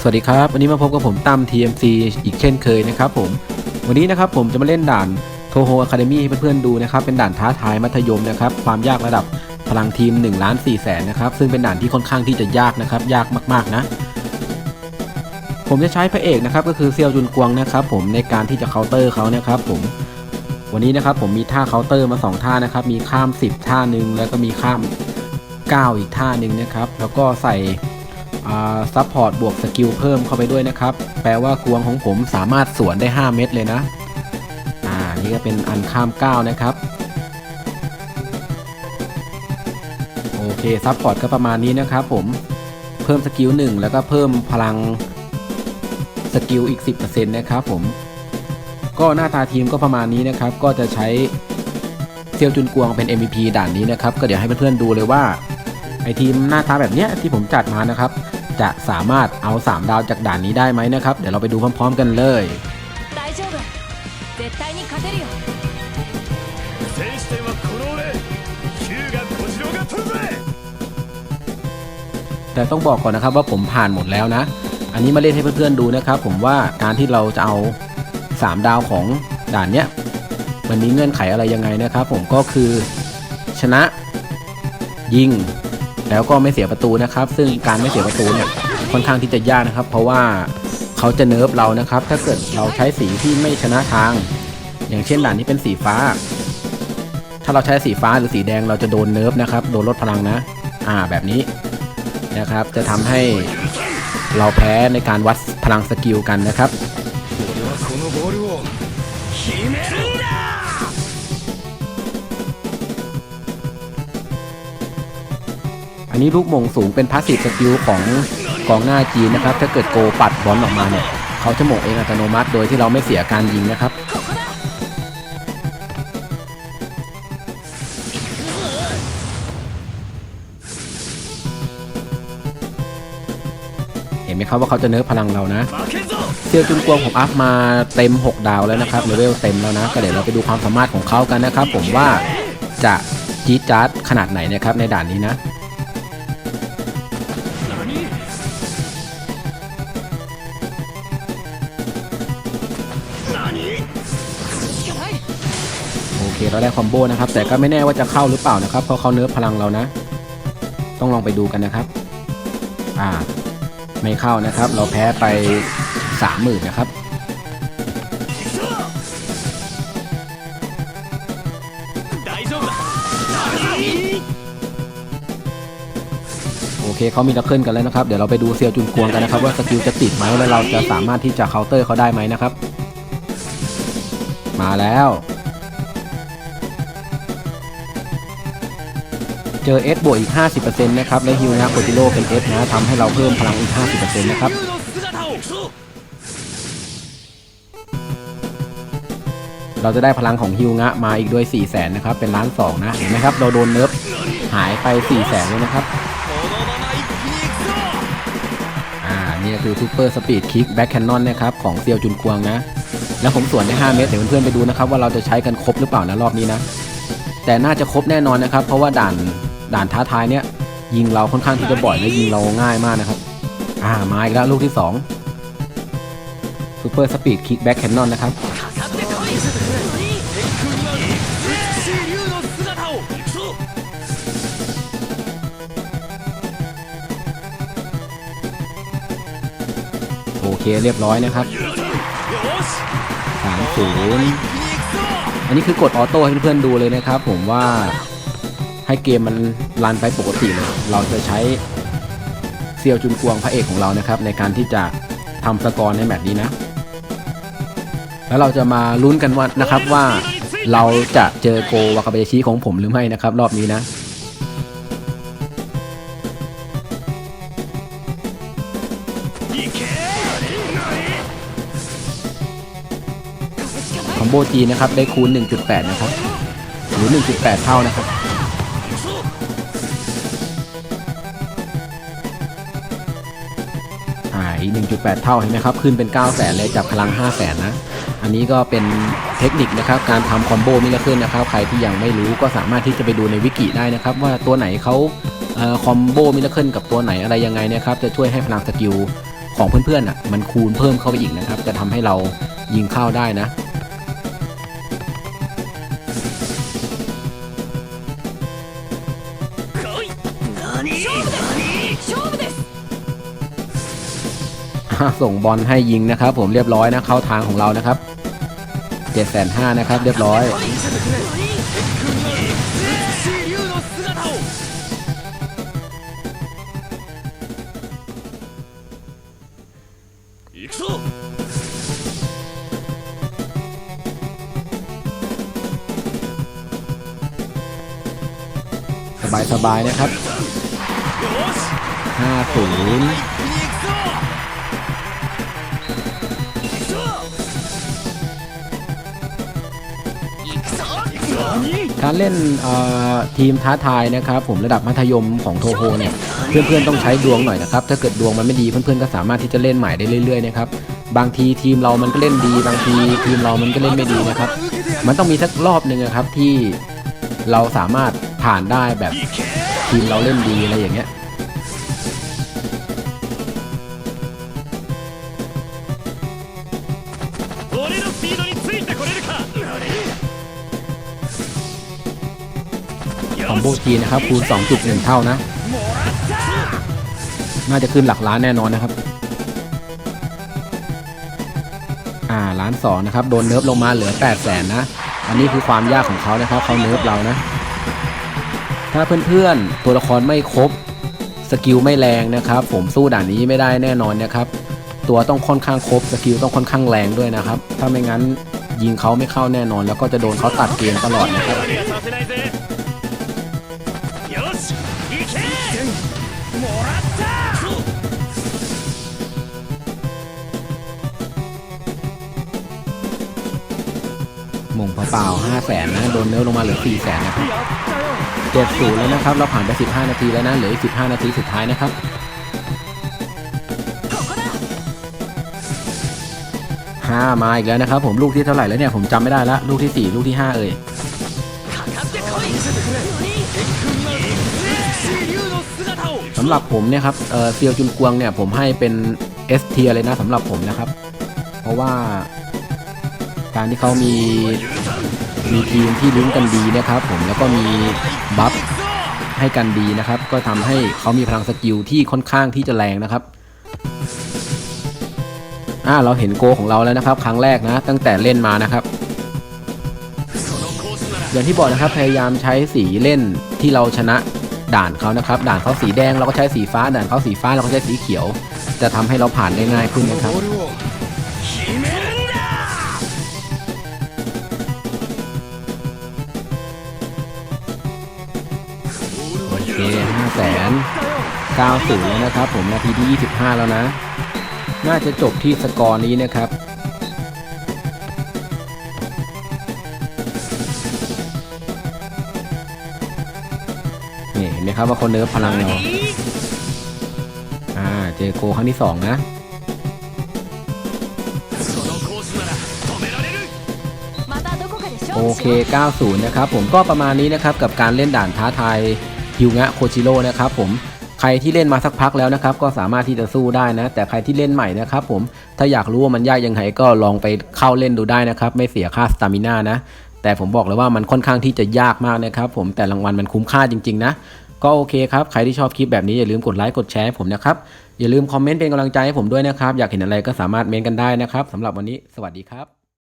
สวัสดีครับ วันนี้มาพบกับผมตั้ม TMC อีกเช่นเคยนะครับผม วันนี้นะครับผมจะมาเล่นด่านโทโฮอะคาเดมี่ให้เพื่อนๆดูนะครับ เป็นด่านท้าทายมัธยมนะครับ ความยากระดับพลังทีม1ล้าน4แสนนะครับ ซึ่งเป็นด่านที่ค่อนข้างที่จะยากนะครับ ยากมากๆนะ ผมจะใช้พระเอกนะครับ ก็คือเซียวจุนกวงนะครับ ผมในการที่จะเคาน์เตอร์เขานะครับผม วันนี้นะครับผมมีท่าเคาน์เตอร์มา 2 ท่านะครับ มีข้าม 10 ท่าหนึ่งแล้วก็มีข้าม 9 อีกท่าหนึ่งนะครับ แล้วก็ใส่ ซัพพอร์ตบวกสกิลเพิ่มเข้าไปด้วยนะครับ แปลว่ากวงของผมสามารถสวนได้ 5 เม็ดเลยนะ อ่า นี่ก็เป็นอันข้าม9นะครับ โอเค ซัพพอร์ตก็ประมาณนี้นะครับผม เพิ่มสกิล 1 แล้วก็เพิ่มพลังสกิลอีก 10%นะครับผม ก็หน้าตาทีมก็ประมาณนี้นะครับ ก็จะใช้เซียวจุนกวงเป็น MVP ด่านนี้นะครับ ก็เดี๋ยวให้เพื่อนๆดูเลยว่าไอทีมหน้าตาแบบเนี้ยที่ผมจัดมานะครับ จะสามารถเอา 3 ดาวจากด่านนี้ได้ไหมนะครับ เดี๋ยวเราไปดูพร้อม ๆ กันเลยแต่ต้องบอกก่อนนะครับว่าผมผ่านหมดแล้วนะ อันนี้มาเล่นให้เพื่อนๆดูนะครับ ผมว่าการที่เราจะเอา 3 ดาวของด่านเนี้ยมันมีเงื่อนไขอะไรยังไงนะครับ ผมก็คือชนะ ยิง แล้วก็ไม่เสียประตูนะครับ ซึ่งการไม่เสียประตูเนี่ยค่อนข้างที่จะยากนะครับ เพราะว่าเขาจะเนิร์ฟเรานะครับ ถ้าเกิดเราใช้สีที่ไม่ชนะทาง อย่างเช่นด่านนี้เป็นสีฟ้า ถ้าเราใช้สีฟ้าหรือสีแดงเราจะโดนเนิร์ฟนะครับ โดนลดพลังนะ อ่าแบบนี้นะครับ จะทำให้เราแพ้ในการวัดพลังสกิลกันนะครับ นนี้ลูกมงสูงเป็นพาสซีฟสกิลของกองหน้าจีนนะครับ ถ้าเกิดโกปัดบอลออกมาเนี่ยเขาจะหมกเองอัตโนมัติ โดยที่เราไม่เสียการยิงนะครับ เห็นไหมครับว่าเขาจะเนื้อพลังเรานะเซียวจุนกวงผมอัพมาเต็ม 6 ดาวแล้วนะครับเลเวลเต็มแล้วนะ ก็เดี๋ยวเราไปดูความสามารถของเขากันนะครับ ผมว่าจะจี๊ดจัดขนาดไหนนะครับในด่านนี้นะ เคเราได้คอมโบนะครับ แต่ก็ไม่แน่ว่าจะเข้าหรือเปล่านะครับ เพราะเขาเนื้อพลังเรานะ ต้องลองไปดูกันนะครับ อ่า ไม่เข้านะครับ เราแพ้ไปสามหมื่นนะครับโอเคเขามีตะกเกิลกันแล้วนะครับ เดี๋ยวเราไปดูเซียวจุนกวงกันนะครับ ว่าสกิลจะติดไหมและเราจะสามารถที่จะเคาน์เตอร์เขาได้ไหมนะครับ มาแล้ว เจอ S บวกอีก 50%นะครับและฮิวนะโคติโร่เป็น S นะทำให้เราเพิ่มพลังอีก 50%นะครับเราจะได้พลังของฮิวงะมาอีกด้วย 4 0 0แสนนะครับ เป็นล้านสองนะ เห็นไหมครับ เราโดนเนิร์ฟหายไป 4 0 0แสนเลยนะครับ อ่า นี่คือซูเปอร์สปีดคิกแบ็คแคนนอนนะครับ ของเซียวจุนกวงนะ แล้วผมสวนได้ 5 เมตร เดี๋ยวเพื่อนๆไปดูนะครับ ว่าเราจะใช้กันครบหรือเปล่านะรอบนี้นะ แต่น่าจะครบแน่นอนนะครับ เพราะว่าด่าน ด่านท้าทายเนี่ยยิงเราค่อนข้างที่จะบ่อยและยิงเราง่ายมากนะครับอ่ามาอีกแล้วลูกที่2 Super Speed Kickback Cannon นะครับโอเคเรียบร้อยนะครับ3 0อันนี้คือกดออโต้ให้เพื่อนๆดูเลยนะครับ ผมว่า ให้เกมมันรันไปปกติเลยเราจะใช้เซียวจุนกวงพระเอกของเรานะครับ ในการที่จะทำสกอร์ในแมตช์นี้นะ แล้วเราจะมาลุ้นกันว่านะครับว่าเราจะเจอโกวากาเบชิของผมหรือไม่นะครับ รอบนี้นะคอมโบจีนะครับได้คูณ 1.8 นะครับ หรือ 1.8 เท่านะครับ 1.8 เท่าเห็นไหมครับ ขึ้นเป็น 9 0 0แสนเลยจากพลัง 5 0 0แสนนะ อันนี้ก็เป็นเทคนิคนะครับ การทำคอมโบมิลขึ้นนะครับ ใครที่ยังไม่รู้ก็สามารถที่จะไปดูในวิกิได้นะครับ ว่าตัวไหนเขาคอมโบมิลขึ้นกับตัวไหนอะไรยังไงนะครับ จะช่วยให้พลังสกิลของเพื่อนๆอะมันคูณเพิ่มเข้าไปอีกนะครับ จะทำให้เรายิงเข้าได้นะ ส่งบอลให้ยิงนะครับ ผมเรียบร้อยนะเข้าทางของเรานะครับ7จ็ดนะครับ เรียบร้อยสบายๆนะครับ 50 การเล่นทีมท้าทายนะครับผมระดับมัธยมของโทโฮเนี่ยเพื่อนๆต้องใช้ดวงหน่อยนะครับถ้าเกิดดวงมันไม่ดีเพื่อนๆก็สามารถที่จะเล่นใหม่ได้เรื่อยๆนะครับบางทีทีมเรามันก็เล่นดี บางทีทีมเรามันก็เล่นไม่ดีนะครับ มันต้องมีสักรอบหนึ่งนะครับที่เราสามารถผ่านได้แบบทีมเราเล่นดีอะไรอย่างเงี้ย มโบจีนนะครับคูณ 2.1 เท่านะ น่าจะขึ้นหลักล้านแน่นอนนะครับ อ่าล้านสองนะครับ โดนเนิร์ฟลงมาเหลือ 8 0 0แสนนะ อันนี้คือความยากของเขานะครับเขาเนิร์ฟเรานะ ถ้าเพื่อนๆ ตัวละครไม่ครบ สกิลไม่แรงนะครับ ผมสู้ด่านนี้ไม่ได้แน่นอนนะครับ ตัวต้องค่อนข้างครบ สกิลต้องค่อนข้างแรงด้วยนะครับ ถ้าไม่งั้นยิงเขาไม่เข้าแน่นอน แล้วก็จะโดนเขาตัดเกมตลอดนะครับ มงเปล่าห้าแสนนะโดนเนื้อลงมาเหลือสี่แสนนะครับเจ็ดศูนย์แล้วนะครับ เราผ่านไปสิบห้านาทีแล้วนะ เหลืออีห้านาทีสุดท้ายนะครับห้ามาอีกแล้วนะครับ ผมลูกที่เท่าไหร่แล้วเนี่ย ผมจำไม่ได้ละลูกที่สี่ลูกที่ห้าเอ่ยสำหรับผมเนี่ยครับเซียวจุนกวงเนี่ยผมให้เป็น S เทียเลยนะสำหรับผมนะครับ เพราะว่า การที่เขามีมีทีมที่ลุ้นกันดีนะครับผมแล้วก็มีบัฟให้กันดีนะครับ ก็ทำให้เขามีพลังสกิลที่ค่อนข้างที่จะแรงนะครับอ่าเราเห็นโกของเราแล้วนะครับ ครั้งแรกนะ ตั้งแต่เล่นมานะครับ อย่างที่บอกนะครับพยายามใช้สีเล่นที่เราชนะด่านเขานะครับ ด่านเขาสีแดงเราก็ใช้สีฟ้า ด่านเขาสีฟ้าเราก็ใช้สีเขียว จะทำให้เราผ่านได้ง่ายขึ้นนะครับ เคห้าแสนเก้าสูบแล้นะครับ ผมนาทีที่ 25 แล้วนะ น่าจะจบที่สกอร์นี้นะครับนี่เห็นไหมครับว่าคนเนิร์ฟพลังเนาะอ่าเจโกครั้งที่ 2 นะโอเค 90 นะครับ ผมก็ประมาณนี้นะครับ กับการเล่นด่านท้าทาย ฮิวงะโคชิโร่นะครับผมใครที่เล่นมาสักพักแล้วนะครับ ก็สามารถที่จะสู้ได้นะ แต่ใครที่เล่นใหม่นะครับผมถ้าอยากรู้ว่ามันยากยังไงก็ลองไปเข้าเล่นดูได้นะครับ ไม่เสียค่าสตามิน่านะ แต่ผมบอกเลยว่ามันค่อนข้างที่จะยากมากนะครับผมแต่รางวัลมันคุ้มค่าจริง ๆ นะ ก็โอเคครับ ใครที่ชอบคลิปแบบนี้อย่าลืมกดไลค์กดแชร์ให้ผมนะครับ อย่าลืมคอมเมนต์เป็นกำลังใจให้ผมด้วยนะครับ อยากเห็นอะไรก็สามารถเมนต์กันได้นะครับสำหรับวันนี้ สวัสดีครับ